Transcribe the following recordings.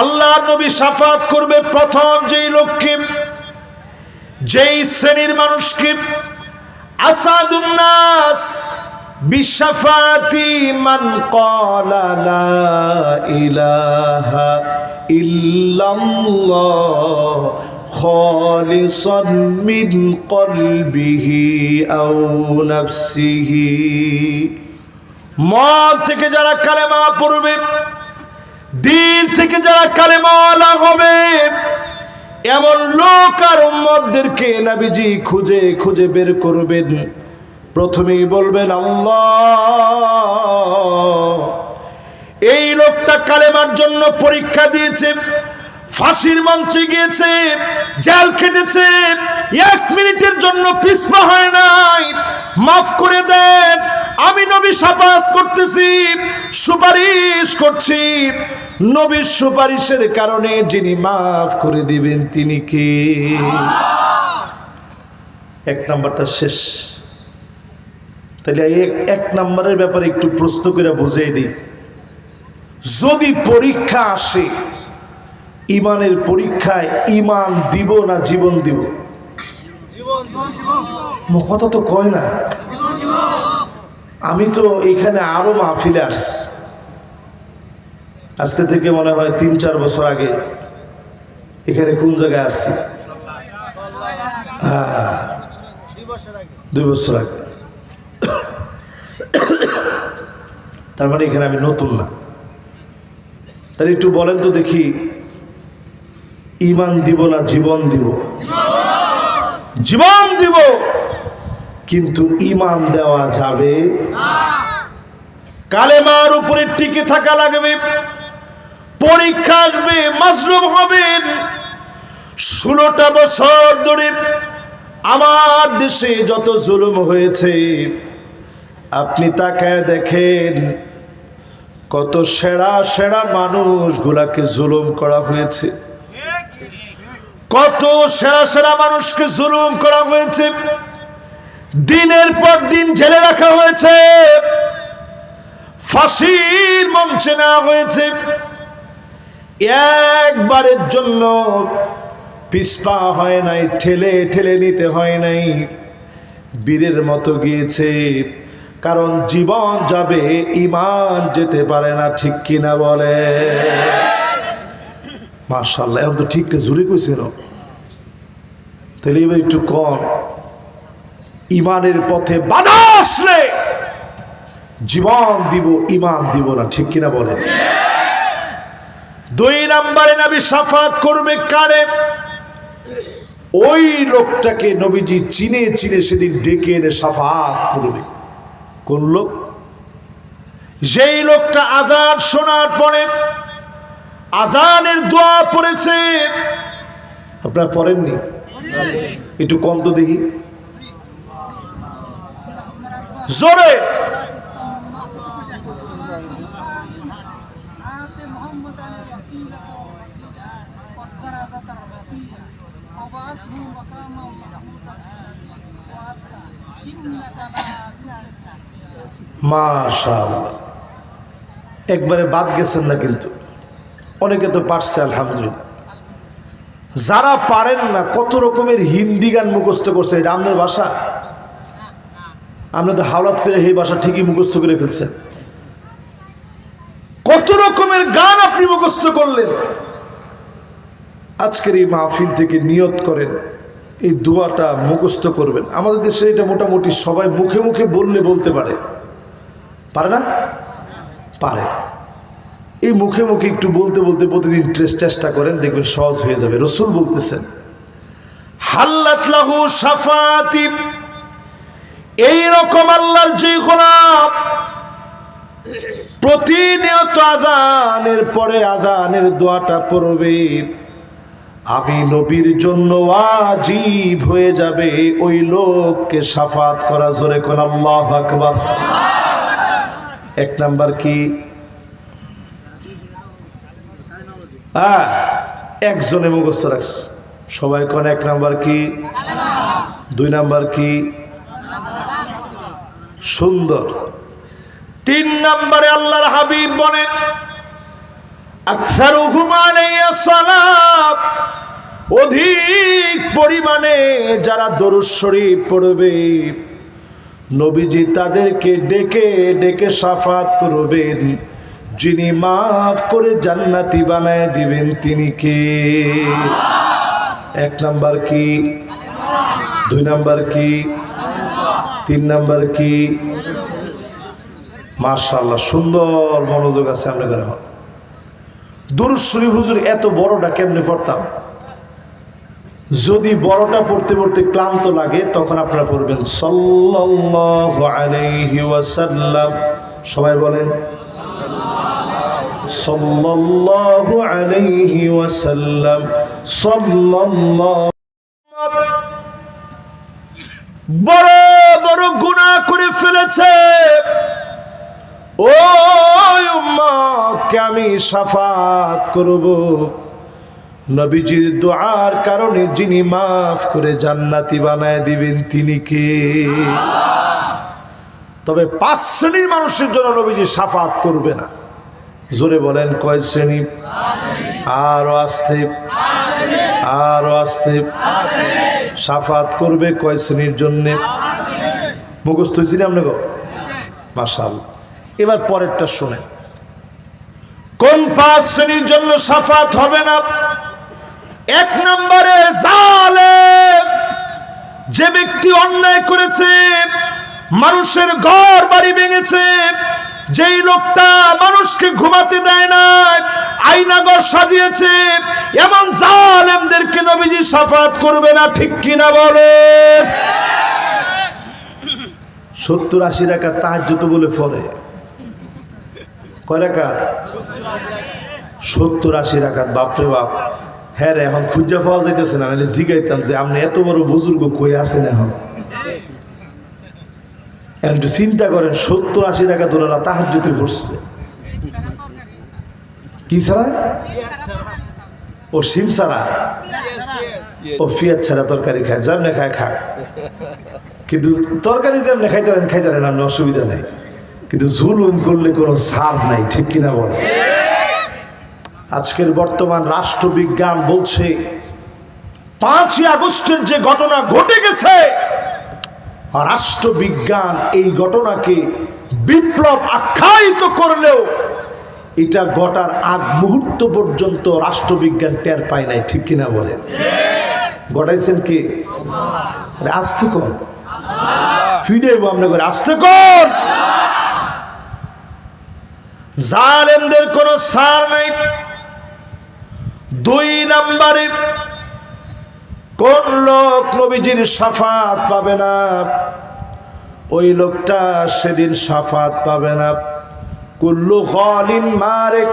আল্লাহ নবী সাফাত করবে প্রথম যেই লোককে যেই শ্রেণির মানুষকে আসাদুন্নাস বিশাফাতি মান ক্বালা লা ইলাহা ইল্লাল্লাহ খালিসান মিন কলবিহি আও নাফসিহি। মন থেকে যারা কালেমা পড়বে দিল থেকে যারা কালেমালা হবে, এমন লোক আর উম্মদদেরকে নাবিজি খুঁজে খুঁজে বের করবেন। প্রথমেই বলবেন, আল্লাহ। এই লোকটা কালেমার জন্য পরীক্ষা দিয়েছে। ফাঁসির মঞ্চে গিয়েছে, জেল খেটেছে, এক মিনিটের জন্য পিছপা হয় নাই। মাফ করে দেন, আমি নবী সাপাত করতেছি, সুপারিশ করছি। নবীর সুপারিশের কারণে যিনি মাফ করে দিবেন, তিনি কে? এক নাম্বারটা শেষ। তাহলে এক এক নাম্বারের ব্যাপারে একটু প্রশ্ন করে বুঝিয়ে দিই। যদি পরীক্ষা আসে ইমানের পরীক্ষায় ইমান দিব না জীবন দিব? কথা তো কয় না। আমি তো এখানে আরও মাহফিলে আস আজকে থেকে মনে হয় তিন চার বছর আগে এখানে কোন জায়গায় আসছি? হ্যাঁ দুই বছর আগে। তার মানে এখানে আমি নতুন না। তাহলে একটু বলেন তো দেখি ইমান দিব না, জীবন দিব। জীবন দিব। কিন্তু ইমান দেওয়া যাবে। কালেমার উপরে টিকে থাকা লাগবে। পরীক্ষা আসবে মাজলুম হবেন ষোলোটা বছর ধরে আমার দেশে যত জুলুম হয়েছে, আপনি তাকায় দেখেন কত সেরা সেরা মানুষগুলাকে জুলুম করা হয়েছে। কত সেরা সেরা মানুষকে জুলুম করা হয়েছে। দিনের পর দিন জেলে রাখা হয়েছে। ফাঁসির মঞ্চে নেওয়া হয়েছে। একবারের জন্য পিসপা হয় নাই, ঠেলে ঠেলে নিতে হয় নাই। বীরের মতো গিয়েছে, কারণ জীবন যাবে ইমান যেতে পারে না, ঠিক কিনা বলে। মার্শাল্লাহ এখন তো ঠিকটা জুড়ে কইছিল তাহলে এবার একটু কম ইমানের পথে বাধা আসলে জীবন দিব ইমান দিব না, ঠিক কিনা বলে দুই নম্বরে নবী সাফাত করবে কারে? ওই লোকটাকে নবীজি চিনে চিনে সেদিন ডেকে এনে সাফাত করবে। কোন লোক? যেই লোকটা আদান শোনার পরে আদানের দোয়া পড়েছে। আপনারা পড়েননি? একটু কম তো দেখি। জোরে। মাশাল একবারে বাদ গেছেন না কিন্তু। অনেকে তো পারছে, আলহামদুলিল্লাহ। যারা পারেন না, কত রকমের হিন্দি গান মুখস্থ করছে, এটা আপনার ভাষা? আপনি তো হাওলাত করে এই ভাষা ঠিকই মুখস্থ করে ফেলছেন। কত রকমের গান আপনি মুখস্থ করলেন? আজকের এই মাহফিল থেকে নিয়ত করেন, এই দোয়াটা মুখস্থ করবেন। আমাদের দেশে এটা মোটামুটি সবাই মুখে মুখে বললে বলতে পারে। পারে না? পারে। এই মুখে মুখে একটু বলতে বলতে প্রতিদিন চেষ্টা করেন, দেখবেন সহজ হয়ে যাবে। রসুল বলতেছেন, হাল্লাত লাহু সাফাতি এই রকম আল্লাহর যে গোলাপ প্রতিনিয়ত আদানের পরে আদানের দোয়াটা পড়বে। আমি নবীর জন্য আজীব হয়ে যাবে ওই লোককে সাফাত করা। জোরে কোন আল্লাহ আকবার। এক নাম্বার কি? হ্যাঁ একজনে মুখস্থ রাখছে। সবাই কোন এক নাম্বার কি? দুই নাম্বার কি? সুন্দর। তিন নাম্বারে আল্লাহর হাবিব বলেন আলাইয়া সালাম অধিক পরিমাণে যারা দরুদ শরীফ পড়বে, নবীজি তাদেরকে ডেকে ডেকে সাফাত করবেন। যিনি মাফ করে জান্নাতি বানায় দিবেন, তিনি কে? এক নাম্বার কি? দুই নাম্বার কি? তিন নাম্বার কি? মার্শাল্লাহ সুন্দর মনোযোগ আছে এখন দুরুদ শরীফ হুজুর, এত বড়টা কেমনে পড়তাম? যদি বড়টা পড়তে পড়তে ক্লান্ত লাগে, তখন আপনারা পড়বেন, সাল্লাল্লাহু আলাইহি ওয়াসাল্লাম। সবাই বলেন সাল্লাল্লাহু আলাইহি ওয়াসাল্লাম, সাল্লাল্লাহু বড় বড় গুনাহ করে ফেলেছে। ওই উম্মতকে আমি সাফাত করব। নবীজির দোয়ার কারণে যিনি মাফ করে জান্নাতি বানায় দিবেন তিনি কে? তবে পাঁচ শ্রেণির মানুষের জন্য নবীজি সাফাত করবে না। জোরে বলেন, কয় শ্রেণি? আরও আসতে আরও আসতে সাফাত করবে কয় শ্রেণির জন্য? মুখস্থ হয়েছিল আপনি গো? এবার পরেরটা শোনেন। কোন পাঁচ শ্রেণির জন্য সাফাত হবে না? এক নম্বরে যে ব্যক্তি অন্যায় করেছে মানুষের ঘর বাড়ি ভেঙেছে। যেই লোকটা মানুষকে ঘুমাতে দেয় না আইনাগর সাজিয়েছে, এমন জালেমদেরকে নবীজি সাফাত করবে না, ঠিক কিনা বলে? সত্তর আশি টাকা তাহাজ্জুত বলে ফলে। সত্তর আশি বাপরে বাপ। হ্যাঁ রে, এখন খুঁজা পাওয়া যাইতেছে না, নাহলে জিগাইতাম যে আপনি এত বড় বুজুর্গ কই আছেন এখন? একটু চিন্তা করেন, সত্তর আশি টাকা তোরা তাহার যদি পড়ছে কি ছাড়া? ও সিম ছাড়া? ও ফিয়ার ছাড়া তরকারি খায়, যেমনে খায় খাক। কিন্তু তরকারি যেমনে খাইতে পারেন খাইতে পারেন আপনি অসুবিধা নেই। কিন্তু জুলুম করলে কোনো ছাড় নাই, ঠিক কিনা বলে আজকের বর্তমান রাষ্ট্রবিজ্ঞান বলছে, পাঁচই আগস্টের যে ঘটনা ঘটে গেছে রাষ্ট্রবিজ্ঞান এই ঘটনাকে বিপ্লব আখ্যায়িত করলেও এটা ঘটার আগ মুহূর্ত পর্যন্ত রাষ্ট্রবিজ্ঞান টের পায় নাই, ঠিক কিনা বলেন? ঘটাইছেন কি? আসতে কোন। ফিরে আমরা করে আসতে কোন। জালেমদের কোনো সার নাই। দুই নাম্বারে কোন লোক নবীজির সাফাত পাবে না? ওই লোকটা সেদিন সাফাত পাবে না। কুল্লু খালিন মারেক।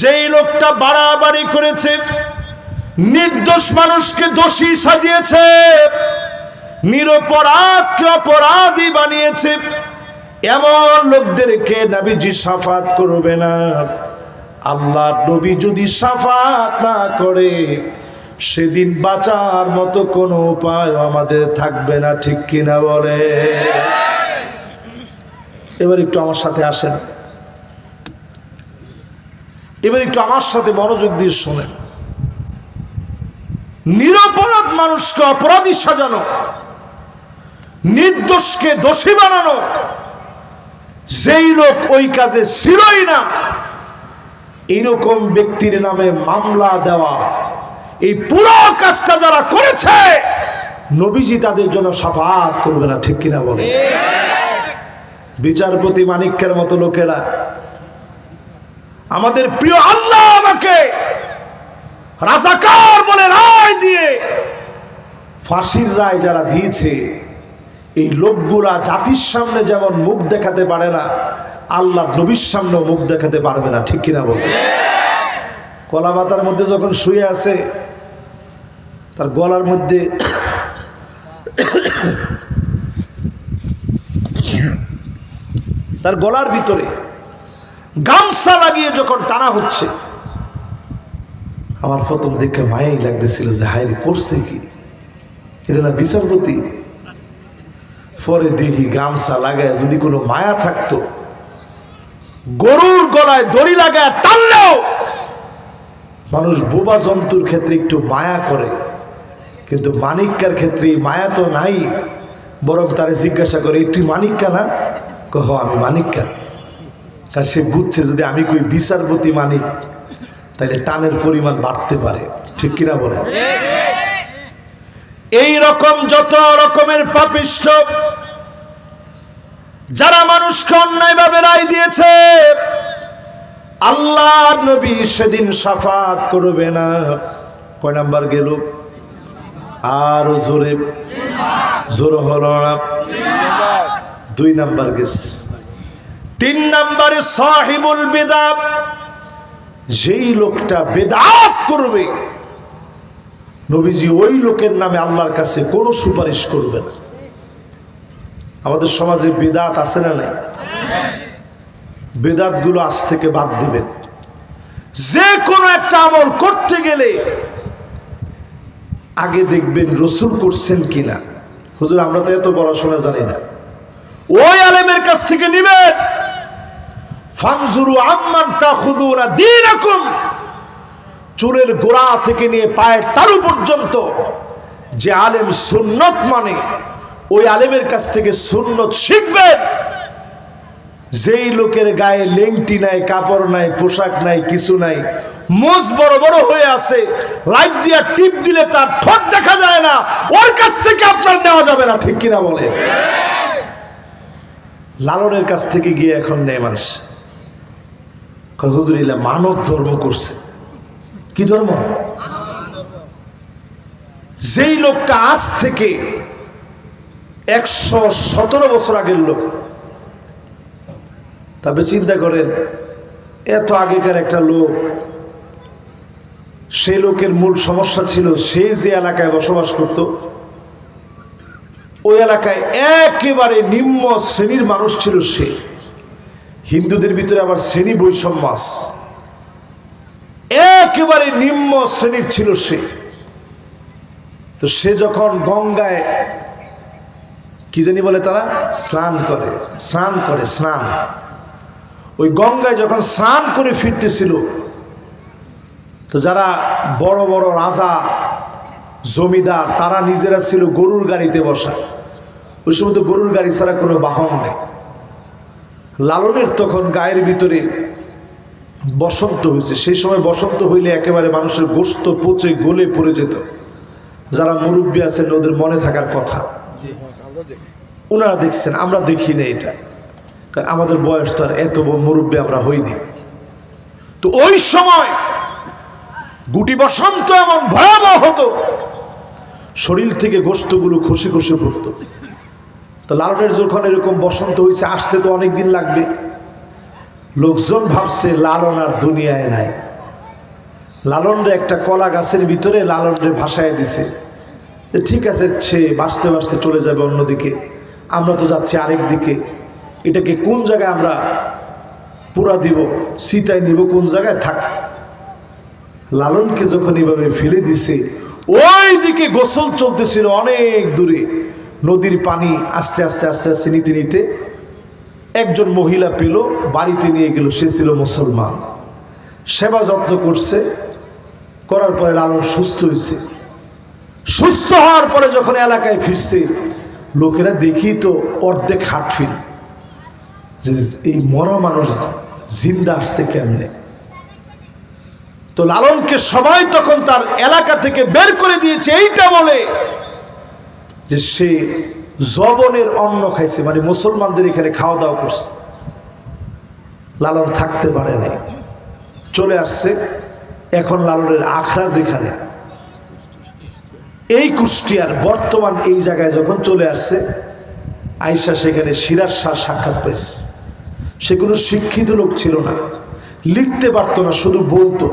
যেই লোকটা বাড়াবাড়ি করেছে, নির্দোষ মানুষকে দোষী সাজিয়েছে, নিরপরাধকে অপরাধী বানিয়েছে, এমন লোকদেরকে নাবিজি সাফাত করবে না। আল্লাহ নবী যদি সাফাত না করে সেদিন বাঁচার মতো কোনো উপায় আমাদের থাকবে না, ঠিক কিনা বলে? এবার একটু আমার সাথে আসেন। এবার একটু আমার সাথে মনোযোগ দিয়ে শোনেন। নিরপরাধ মানুষকে অপরাধী সাজানো, নির্দোষকে দোষী বানানো, যেই লোক ওই কাজে ছিলই না, এইরকম ব্যক্তির নামে মামলা দেওয়া এই পুরো কাজটা যারা করেছে, নবীজি তাদের জন্য সাফাত করবে না, ঠিক কিনা বলে? বিচারপতি মানিক্যের মতো লোকেরা, আমাদের প্রিয় আল্লাহ আমাকে রাজাকার বলে রায় দিয়ে ফাঁসির রায় যারা দিয়েছে, এই লোকগুলা জাতির সামনে যেমন মুখ দেখাতে পারে না, আল্লাহ নবীর সামনে মুখ দেখাতে পারবে না, ঠিক কিনা বলে? কলা পাতার মধ্যে যখন শুয়ে আছে তার গলার মধ্যে তার গলার ভিতরে গামছা লাগিয়ে যখন টানা হচ্ছে, আমার প্রথম দেখে মায়াই লাগতেছিল যে হায়রি করছে কি? এটা না বিচারপতি? পরে দেখি গামছা লাগায় যদি কোনো মায়া থাকতো, গরুর গলায় দড়ি লাগায় টানলেও মানুষ বোবা জন্তুর ক্ষেত্রে একটু মায়া করে। কিন্তু মানিক্কার ক্ষেত্রে মায়া তো নাই, বরং তারে জিজ্ঞাসা করে, "এই তুই মানিক্কা না? কহ, আমি মানিক্কা। কারণ সে বুঝছে, যদি আমি কই বিচারপতি মানিক তাহলে টানের পরিমাণ বাড়তে পারে। ঠিক কিনা বলে এই রকম যত রকমের পাপিষ্ঠ, যারা মানুষকে অন্যায়ভাবে রায় দিয়েছে আল্লাহ নবী সেদিন সাফাত করবে না। কয় নাম্বার গেল? আরও জোরে। জোর হলো দুই নাম্বার গেছে তিন নাম্বারে সাহিবুল বেদাত। যেই লোকটা বেদাত করবে, নবীজি ওই লোকের নামে আল্লাহর কাছে কোনো সুপারিশ করবে না। আমাদের সমাজে বেদাত আছে না নাই? বেদাতগুলো আজ থেকে বাদ দিবেন। যে কোনো একটা আমল করতে গেলে আগে দেখবেন রসুল করছেন কিনা? হুজুর, আমরা তো এত পড়াশোনা জানি না। ওই আলেমের কাছ থেকে আম্মান তাখুদুনা দীনাকুম। চুলের গোড়া থেকে নিয়ে পায়ের তালু পর্যন্ত যে আলেম সুন্নত মানে ওই আলেমের কাছ থেকে সুন্নত শিখবেন। যেই লোকের গায়ে লেংটি নাই, কাপড় নাই, পোশাক নাই, কিছু নাই মোজ বড় বড় হয়ে আছে। লাইট দিয়া টিপ দিলে তার ঠোঁট দেখা যায় না। ওর কাছ থেকে আপনার নেওয়া যাবে না, ঠিক কিনা বলে? লালনের কাছ থেকে গিয়ে এখন নেয় মানুষ। হুজুর ইলা মানব ধর্ম করছে। কি ধর্ম? যেই লোকটা আজ থেকে একশো সতেরো বছর আগের লোক তবে চিন্তা করেন, এত আগেকার একটা লোক সেই লোকের মূল সমস্যা ছিল সে যে এলাকায় বসবাস করত, ওই এলাকায় একেবারে নিম্ন শ্রেণির মানুষ ছিল সে। হিন্দুদের ভিতরে আবার শ্রেণি বৈষম্য আছে। একেবারে নিম্ন শ্রেণির ছিল সে। তো সে যখন গঙ্গায়, কি জানি বলে তারা? স্নান করে স্নান করে, স্নান। ওই গঙ্গায় যখন স্নান করে ফিরতেছিল তো যারা বড় বড় রাজা জমিদার তারা নিজেরা ছিল গরুর গাড়িতে বসা। ওই সময় তো গরুর গাড়ি ছাড়া কোনো বাহন নেই। লালনের তখন গায়ের ভিতরে বসন্ত হয়েছে। সেই সময় বসন্ত হইলে একেবারে মানুষের গোস্ত পচে গলে পড়ে যেত। যারা মুরব্বী আছেন ওদের মনে থাকার কথা। ওনারা দেখছেন আমরা দেখি না এটা। কারণ আমাদের বয়স তো আর এত মুরব্বী আমরা হইনি তো ওই সময় গুটি বসন্ত এমন ভয়াবহ হতো। শরীর থেকে গোস্তগুলো খসে খসে পড়তো। তো লালনের যখন এরকম বসন্ত হয়েছে আসতে তো অনেক দিন লাগবে। লোকজন ভাবছে, লালন আর দুনিয়ায় নাই। লালনরে একটা কলা গাছের ভিতরে লালনরে ভাসায় দিছে। ঠিক আছে, সে বাঁচতে বাঁচতে চলে যাবে অন্যদিকে। আমরা তো যাচ্ছি আরেক দিকে। এটাকে কোন জায়গায় আমরা পুরা দিব, সীতায় নিব, কোন জায়গায় থাক লালনকে যখন এভাবে ফেলে দিছে ওই দিকে গোসল চলতেছিল অনেক দূরে। নদীর পানি আস্তে আস্তে আস্তে আস্তে নিতে নিতে একজন মহিলা পেল, বাড়িতে নিয়ে গেল, সে ছিল মুসলমান। সেবা যত্ন করছে, করার পরে লালন সুস্থ হয়েছে। সুস্থ হওয়ার পরে যখন এলাকায় ফিরছে, লোকেরা দেখি তো অর্ধেক হাট যে এই মরা মানুষ জিন্দা আসছে কেমনে? তো লালনকে সবাই তখন তার এলাকা থেকে বের করে দিয়েছে, এইটা বলে যে সে জবনের অন্ন খাইছে মানে মুসলমানদের এখানে খাওয়া দাওয়া করছে। লালন থাকতে পারে নাই। চলে আসছে, এখন লালনের আখড়া যেখানে এই কুষ্টিয়ার বর্তমান এই জায়গায় যখন চলে আসছে আইসা সেখানে সিরাজ শাহ সাক্ষাৎ পেয়েছে। সে কোনো শিক্ষিত লোক ছিল না। লিখতে পারতো না, শুধু বলতো।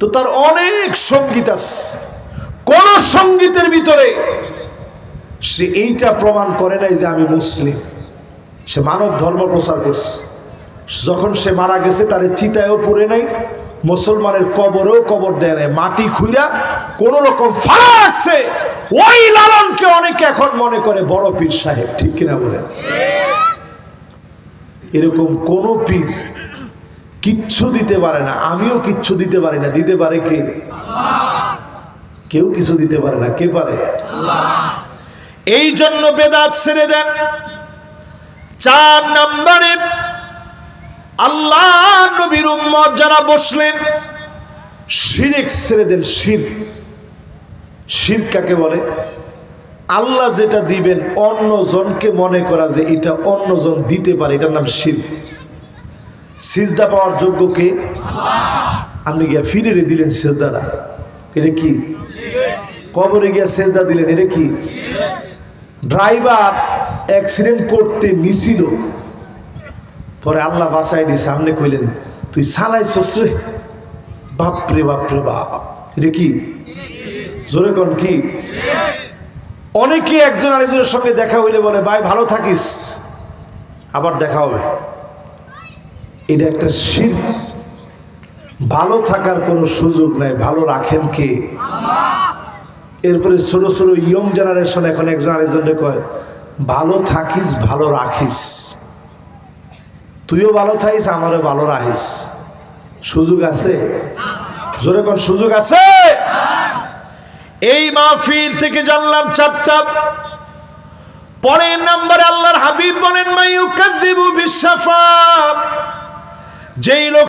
তো তার অনেক সংগীত আছে। কোন সঙ্গীতের ভিতরে সে এইটা প্রমাণ করে নাই যে আমি মুসলিম। সে মানব ধর্ম প্রচার করছে। যখন সে মারা গেছে, তার চিতায়ও পড়ে নাই, মুসলমানের কবরেও কবর দেয় নাই। মাটি খুইরা কোন রকম ফাড়া রাখছে। ওই লালনকে অনেকে এখন মনে করে বড় পীর সাহেব, ঠিক কিনা বলে এরকম কোন পীর কিচ্ছু দিতে পারে না। আমিও কিচ্ছু দিতে পারি না। দিতে পারে কে? কেউ কিছু দিতে পারে না। কে পারে? এই জন্য বেদাত ছেড়ে দেন। চার নম্বরে আল্লাহ নবীর উম্মত যারা বসলেন, শিরেক ছেড়ে দেন, শির। শির কাকে বলে? আল্লাহ যেটা দিবেন, অন্যজনকে মনে করা যে এটা অন্যজন দিতে পারে। এটার নাম শির। সিজদা পাওয়ার যোগ্য কে? আপনি গিয়া ফিরে দিলেন সেজদাটা। এটা কি? কবরে গিয়া সেজদা দিলেন, এটা কি? ড্রাইভার অ্যাক্সিডেন্ট করতে নিছিল। পরে আল্লাহ বাসায় দিয়ে সামনে কইলেন, তুই সালাই রে। বাপরে বাপরে, বাপ। এটা কি? জোরে কন, কি? অনেকে একজন আরেকজনের সঙ্গে দেখা হইলে বলে, ভাই, ভালো থাকিস। আবার দেখা হবে। এটা একটা শির। ভালো থাকার কোনো সুযোগ নাই। ভালো রাখেন কে? এরপরে ছোট ছোট ইয়ং জেনারেশন এখন একজন আরেকজনকে কয়, ভালো থাকিস, ভালো রাখিস। তুইও ভালো থাকিস, আমারও ভালো রাখিস। সুযোগ আছে? জোরে কোন সুযোগ আছে? এই মাহফিল থেকে জানলাম চারটা। পরের নাম্বারে আল্লাহর হাবিব বলেন মাইয়ুকাদ্দিবু বিশাফা যেই লোক